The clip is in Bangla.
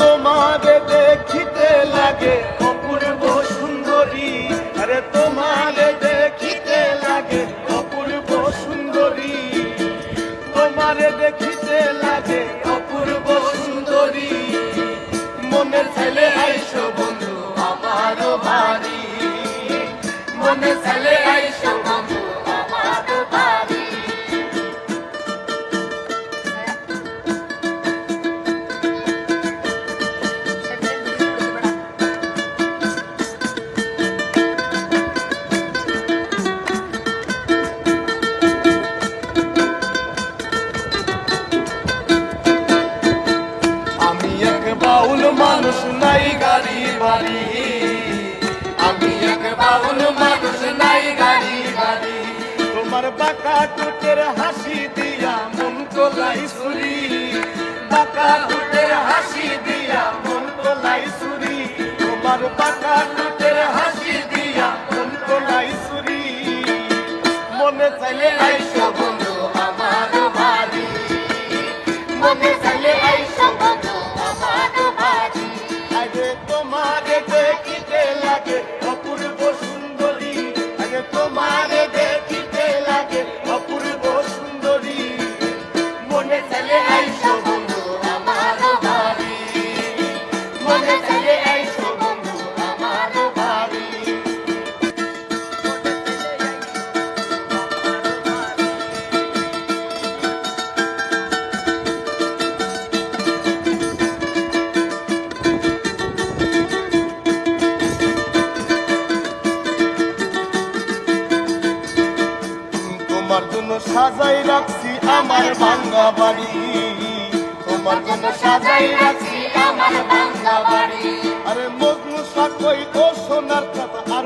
তোমারে দেখিতে লাগে, অপূর্ব সুন্দরী। আরে তোমারে দেখিতে লাগে, অপূর্ব সুন্দরী। তোমারে দেখিতে লাগে, অপূর্ব সুন্দরী। মনের ছেলে বাউল মানুষ নাই গাড়ি বাড়ি। আমি এক বাউল মানুষ নাই গাড়ি বাড়ি। তোমার বাঁকা টুটের হাসি দিয়া মন তোলাই সুরি বাঁকা টুটের হাসি দিয়া মন তোলাই সুরি তোমার বাঁকা টুটের হাসি দিয়া মন তোলাই সুরি মনে চাইলে আইসো বন্ধু আমার বাড়ি। মনে চাইলে আইসো তোমাকে সাজাই রাখছি আমার ভাঙ্গা বাড়ি। তোমার জন্য সাজাই রাখছি আমার ভাঙ্গা বাড়ি। আরে মগ্ন সাকই ও সোনার কথা আর